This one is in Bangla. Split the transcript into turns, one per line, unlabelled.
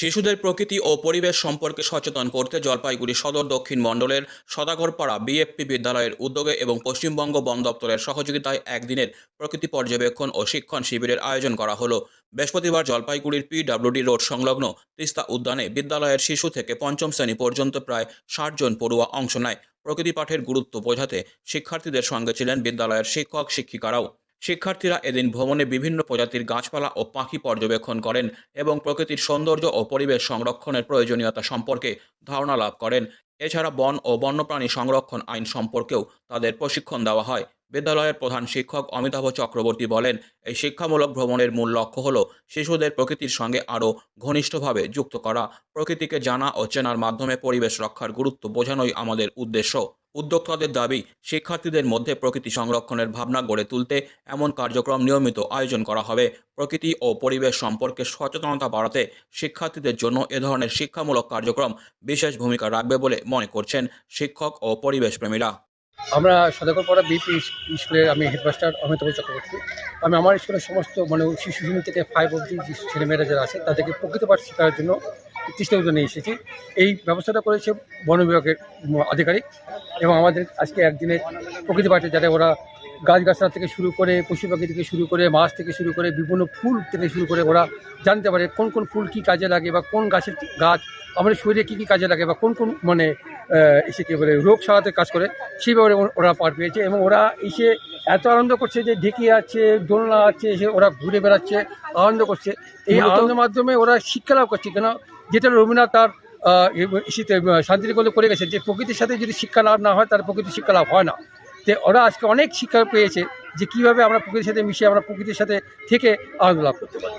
শিশুদের প্রকৃতি ও পরিবেশ সম্পর্কে সচেতন করতে জলপাইগুড়ি সদর দক্ষিণ মণ্ডলের সদাগরপাড়া বিএফপি বিদ্যালয়ের উদ্যোগে এবং পশ্চিমবঙ্গ বন দপ্তরের সহযোগিতায় একদিনের প্রকৃতি পর্যবেক্ষণ ও শিক্ষণ শিবিরের আয়োজন করা হলো। বৃহস্পতিবার জলপাইগুড়ির পিডব্লিউডি রোড সংলগ্ন তিস্তা উদ্যানে বিদ্যালয়ের শিশু থেকে পঞ্চম শ্রেণি পর্যন্ত প্রায় ষাট জন পড়ুয়া অংশ নেয়। প্রকৃতি পাঠের গুরুত্ব বোঝাতে শিক্ষার্থীদের সঙ্গে ছিলেন বিদ্যালয়ের শিক্ষক শিক্ষিকারাও শিক্ষার্থীরা এদিন ভ্রমণে বিভিন্ন প্রজাতির গাছপালা ও পাখি পর্যবেক্ষণ করেন এবং প্রকৃতির সৌন্দর্য ও পরিবেশ সংরক্ষণের প্রয়োজনীয়তা সম্পর্কে ধারণা লাভ করেন। এছাড়া বন ও বন্যপ্রাণী সংরক্ষণ আইন সম্পর্কেও তাদের প্রশিক্ষণ দেওয়া হয়। বিদ্যালয়ের প্রধান শিক্ষক অমিতাভ চক্রবর্তী বলেন, এই শিক্ষামূলক ভ্রমণের মূল লক্ষ্য হল শিশুদের প্রকৃতির সঙ্গে আরও ঘনিষ্ঠভাবে যুক্ত করা। প্রকৃতিকে জানা ও চেনার মাধ্যমে পরিবেশ রক্ষার গুরুত্ব বোঝানোই আমাদের উদ্দেশ্য। উদ্যোক্তাদের দাবি, শিক্ষার্থীদের মধ্যে প্রকৃতি সংরক্ষণের ভাবনা গড়ে তুলতে এমন কার্যক্রম নিয়মিত আয়োজন করা হবে। প্রকৃতি ও পরিবেশ সম্পর্কে সচেতনতা বাড়াতে শিক্ষার্থীদের জন্য এ ধরনের শিক্ষামূলক কার্যক্রম বিশেষ ভূমিকা রাখবে বলে মনে করছেন শিক্ষক ও পরিবেশ প্রেমীরা
আমরা সদাগরপাড়া বিপি স্কুলের আমি হেডমাস্টার অমিতাভ চক্রবর্তী। আমি আমার স্কুলের সমস্ত মানে শিশু থেকে ফাইভ অবধি ছেলেমেয়েরা যারা আছে, তাদেরকে প্রকৃত পাঠ শেখার জন্য চেষ্টা নিয়ে এসেছি। এই ব্যবস্থাটা করেছে বন বিভাগের আধিকারিক এবং আমাদের আজকে একদিনে প্রকৃতি পাঠে যাতে ওরা গাছগাছড়া থেকে শুরু করে পশু পাখি থেকে শুরু করে মাছ থেকে শুরু করে বিভিন্ন ফুল থেকে শুরু করে ওরা জানতে পারে কোন কোন ফুল কী কাজে লাগে বা কোন গাছের গাছ আমাদের শরীরে কী কী কাজে লাগে বা কোন কোন মানে এসে কী বলে রোগ সারাতে কাজ করে। সেই ব্যাপারে ওরা পার পেয়েছে এবং ওরা এসে এত আনন্দ করছে যে ঢেকি আছে দোলনা আছে এসে ওরা ঘুরে বেড়াচ্ছে আনন্দ করছে। এই আনন্দের মাধ্যমে ওরা শিক্ষা লাভ করছে। কেন? যেটা রবীন্দ্রনাথ তার শীতে শান্তিনিকেতনে করে গেছে যে প্রকৃতির সাথে যদি শিক্ষা লাভ না হয় তার প্রকৃতির শিক্ষা লাভ হয় না। তো ওরা আজকে অনেক শিক্ষা পেয়েছে যে কীভাবে আমরা প্রকৃতির সাথে মিশে আমরা প্রকৃতির সাথে থেকে আনন্দ লাভ করতে পারি।